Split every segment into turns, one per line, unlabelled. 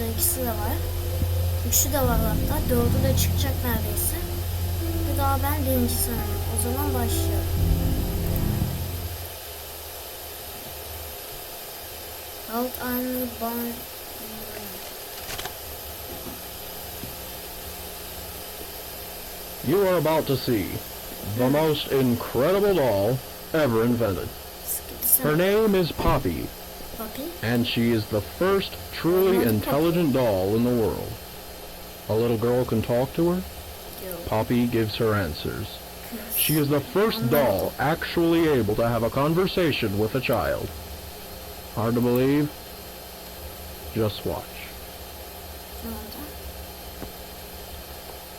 chapter ikisi de var. Üçü de var hatta. Dördü de çıkacak neredeyse. Bu daha ben birinci sınıfım. O zaman başlayalım. Alt Army Barn
You are about to see the most incredible doll ever invented. Her name is Poppy,
Papi.
and she is the first truly intelligent doll in the world. A little girl can talk to her.
Yok.
Poppy gives her answers. She is the first doll actually able to have a conversation with a child. Hard to believe? Just watch.
Ne oldu?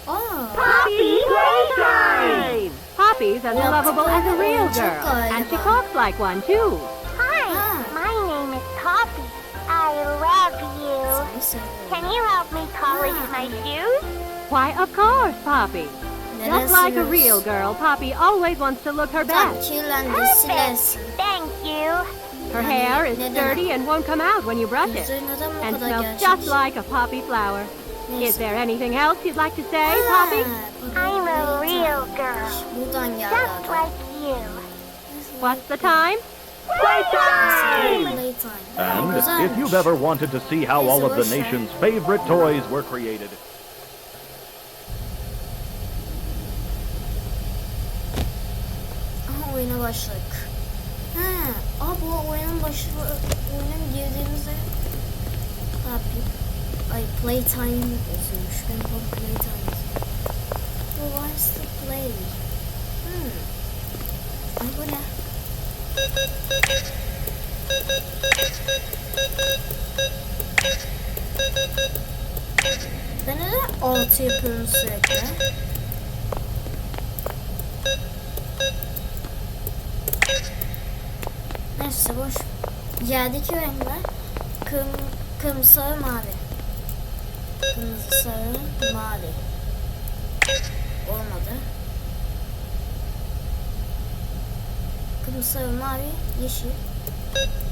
Aa,
Poppy Playtime!
Poppy's as lovable as a real girl, and she talks like one too.
You.
seni seviyorum.
Can you help me polish my shoes?
Why, of course, Poppy.
Neden
Just like a real girl, Poppy always wants to look her best.
Perfect. Thank you.
Her hair is dirty and won't come out when you brush it,
Yüzüğü neden bu
and smells just like a poppy flower. Is there anything else you'd like to say, Poppy?
I'm a real girl. Just like you.
What's the time?
Playtime!
And if you've ever wanted to see how all of the nation's favorite toys were created,
oyuna başladık. Ha, aa bu oyunun başı oyuna girdiğimizde ne yapayım? Ay playtime yazıyormuş. Ben bu playtime yazıyorum. Who wants to play? Hmm. Ay bu ne? Ben neden altı yapıyorum sürekli? Neyse boş. Yerdeki renkler kırm kırmızı, sarı, mavi. Kırmızı, sarı, mavi. Olmadı. Kırmızı, sarı, mavi, yeşil.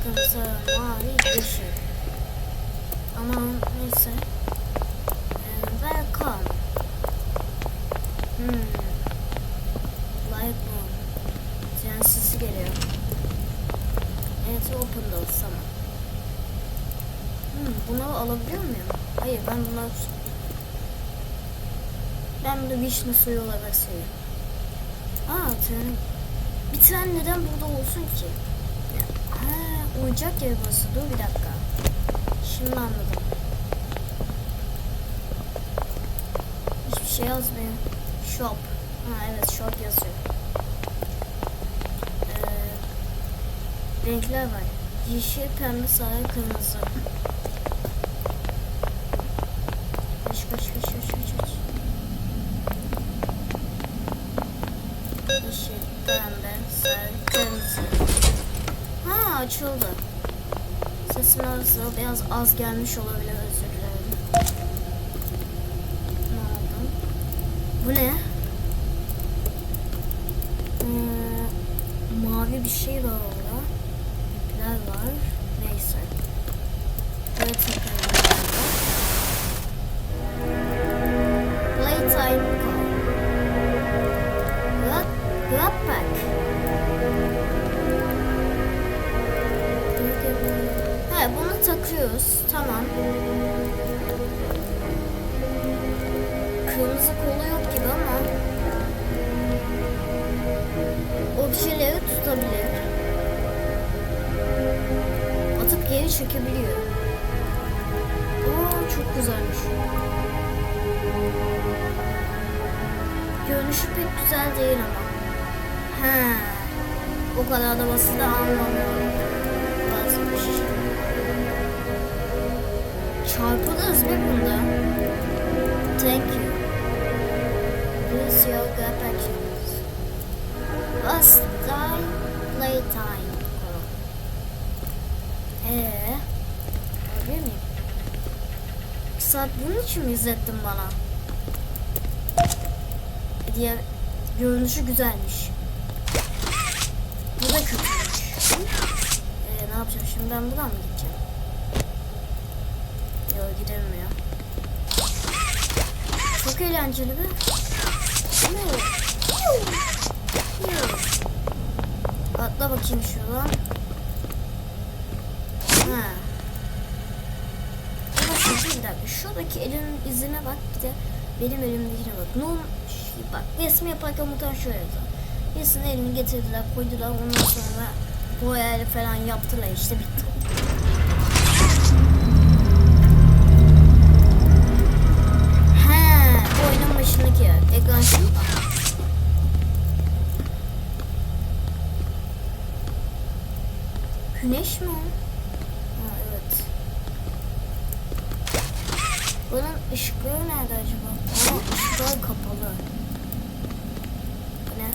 Kırmızı, sarı, mavi, yeşil. Ama neyse. Welcome. Hmm. Light room. Tren sesi geliyor. Evet open door tamam. Hmm, bunu alabiliyor muyum? Hayır ben bunu ben bunu vişne suyu olarak seviyorum. Aa tren. Bir tren neden burada olsun ki? Ha, oyuncak yeri burası. Dur bir dakika. Şimdi anladım. Hiçbir şey yazmıyor. Shop. Ha evet shop yazıyor. Ee, renkler var. Yeşil, pembe, sarı, kırmızı. Kaç kaç kaç kaç kaç kaç. Yeşil, pembe, sarı, kırmızı. Ha açıldı. Sesim arası biraz az gelmiş olabilir Tamam. Kırmızı kolu yok gibi ama objeleri tutabilir. Atıp geri çekebiliyor. Oo çok güzelmiş. Görünüşü pek güzel değil ama. He. O kadar da basit anlamıyorum. Çarpılırız be bunda. Thank you. Use your gut actions. Last time playtime. Ee, alabilir miyim? Bir saat bunun için mi izlettin bana? Diğer görünüşü güzelmiş. Bu da kötüymüş. Ee, ne yapacağım şimdi ben buradan mı gideceğim? Yok Doğru gidelim ya. Çok eğlenceli be. Atla bakayım şuradan. Ha. Bir dakika. Şuradaki elin izine bak. Bir de benim elimdekine bak. Ne olmuş? Bak resmi yaparken muhtemelen şöyle yazıyor. Birisinin elini getirdiler, koydular. Ondan sonra boyayla falan yaptılar. işte bitti. Yer. Ekran şimdi. Güneş mi? Ha evet. Bunun ışıkları nerede acaba? Aa ışıklar kapalı. Ne?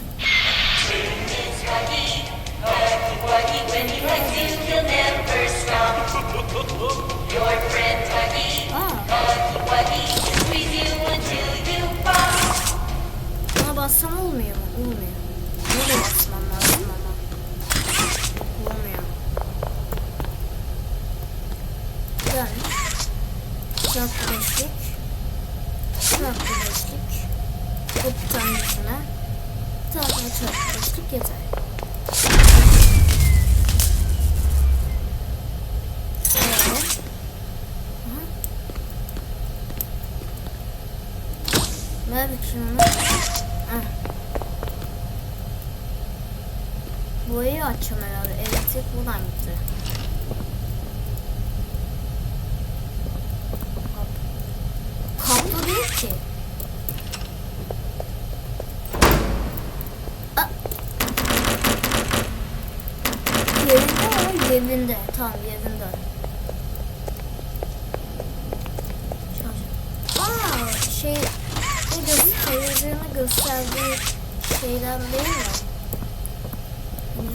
Elektrik buradan gitti. Kablo değil ki. Ah. Yerinde ama yerinde. Tamam yerinde. Aa şey bu göz televizyonu gösterdiği şeyden değil mi? Ne?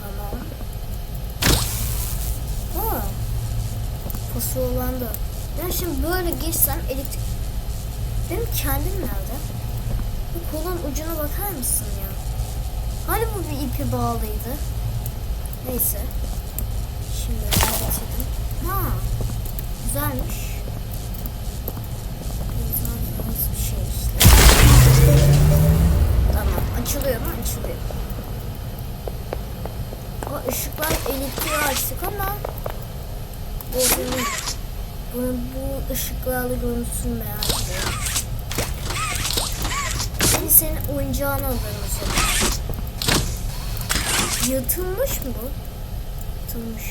Tamam. Aa. Fasullandı. Ben şimdi böyle geçsem elektrik... Benim kendim nerede? Bu kolun ucuna bakar mısın ya? Hani bu bir ipi bağlıydı? Neyse. Şimdi ben getirdim. Ha. Güzelmiş. İnsanlarımız bir şey. Tamam. Açılıyor mu? Açılıyor. O ışıklar elektriği açtık ama bu, bunun bu ışıklarla görüntüsünü merak ediyorum. Senin oyuncağını alırım zaman. Yırtılmış mı bu? Yırtılmış.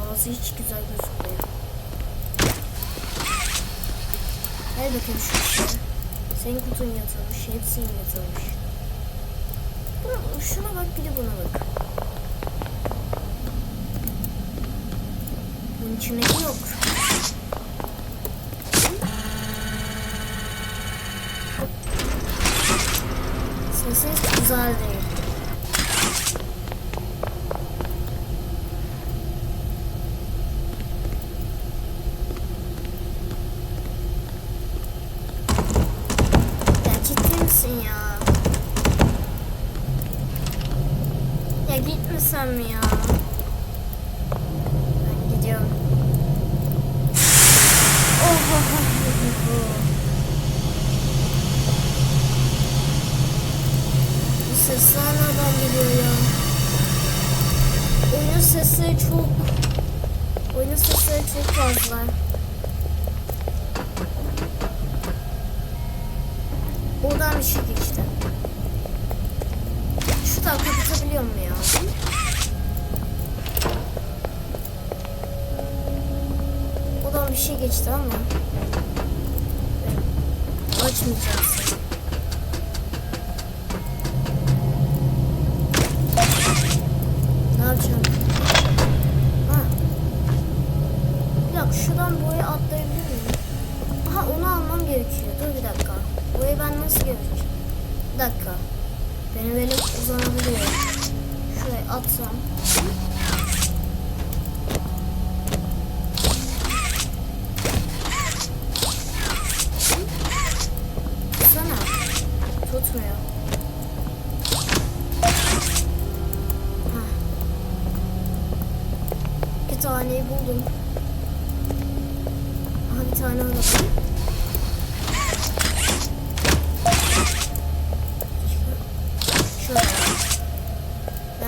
Ağzı hiç güzel gözükmüyor. Hadi bakayım şu işe. Senin kutun yatılmış, hepsinin yatılmış. Buna, şuna bak bir de buna bak. Bunun içindeki yok. Sesi ben nasıl göreceğim? Bir dakika. Benim elim uzanabiliyor. Şuraya atsam.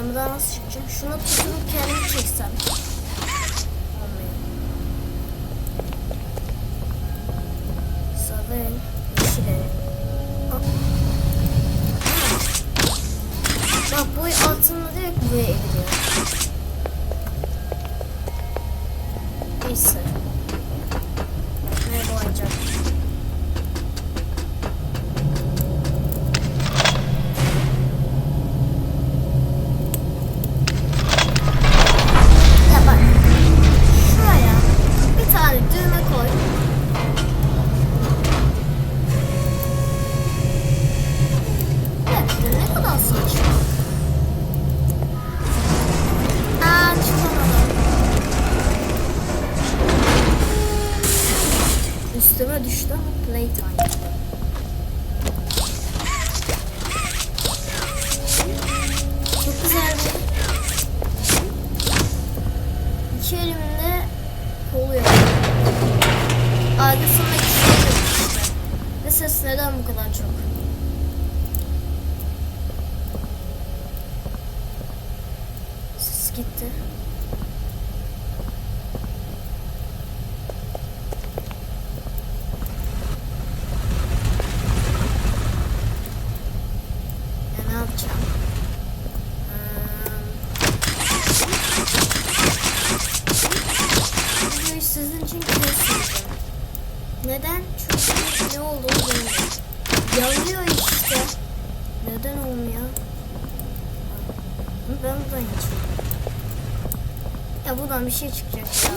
Ben buradan nasıl çıkacağım? Şunu tutup kendimi çeksem. Bir şey çıkacak ya.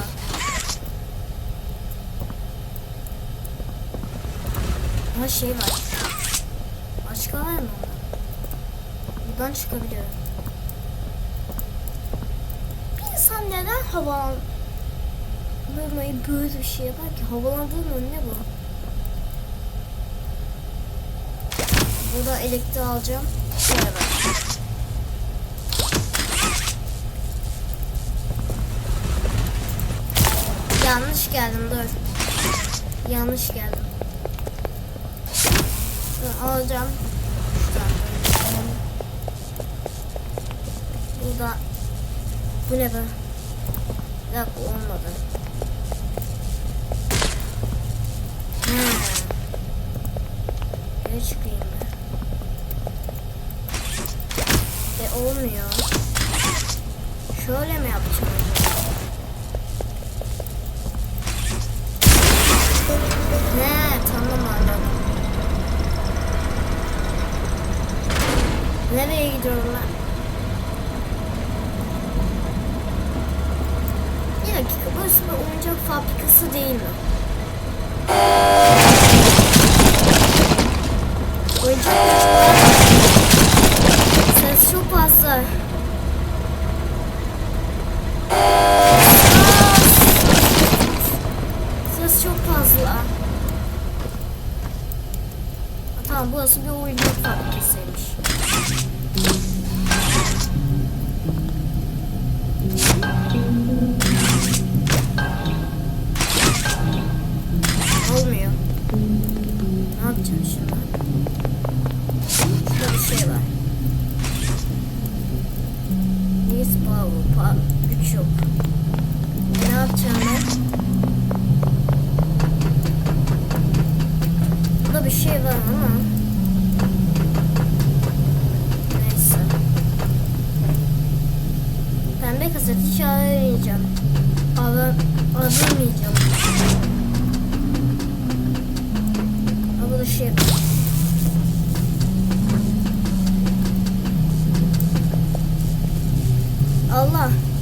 Ama şey var. Başka var mı? Buradan çıkabiliyorum. Bir insan neden havalandırmayı böyle bir şey yapar ki? Havalandırma ne bu? Burada elektriği alacağım. Şöyle bak. Yanlış geldim dur. Yanlış geldim. Alacağım. Böyle. Burada bu ne be? Bir dakika olmadı. Ha. Geri çıkayım ben. E olmuyor. Şöyle mi yapacağım? Nereye gidiyorum ben? Bir dakika, burası bir oyuncak fabrikası değil mi? Oyuncak Ses çok fazla. Tamam burası bir oyuncak fabrikasıymış. Allah.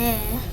哎。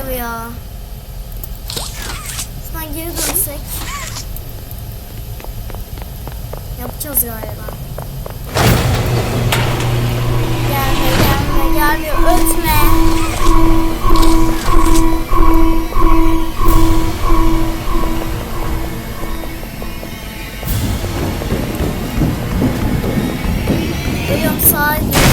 ev ya. Şuradan geri dönsek. Yapacağız galiba. Gelme gelme gelmiyor ötme. Ölüyorum sadece.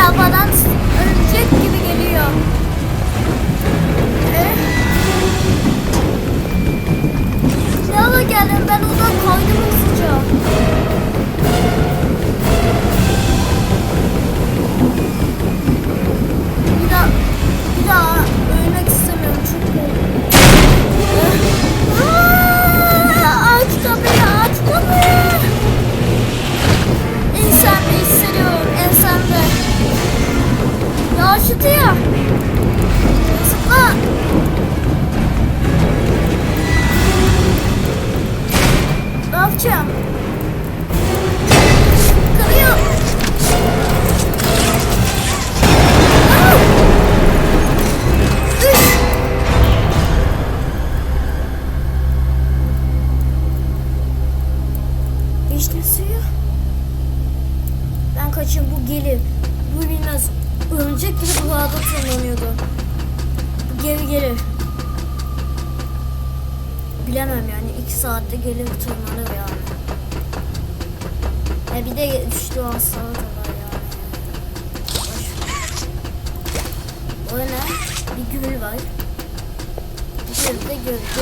arabadan örümcek gibi geliyor.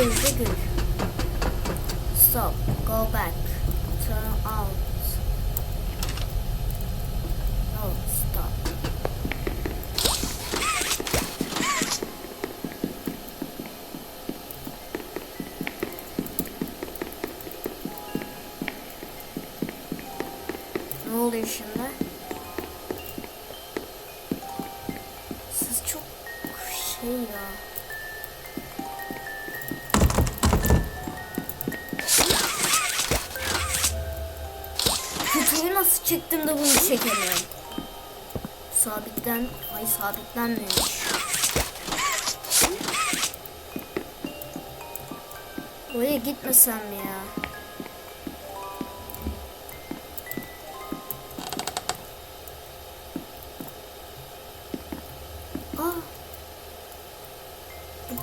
is the good. Stop. Go back. Turn out. Oh, stop. Revolution. Çekemiyorum. Sabitten, ay sabitlenmemiş. Oraya gitmesem ya?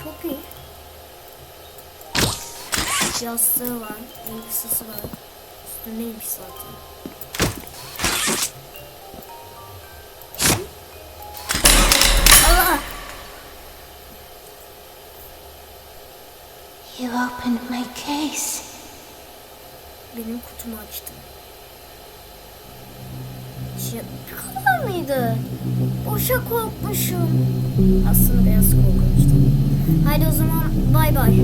Poppy. Yastığı var, elbisesi var. Üstündeymiş zaten.
Opened my case.
Benim kutumu açtın. Şey, bu mıydı? Boşa korkmuşum. Aslında biraz korkmuştum. Haydi o zaman bay bay.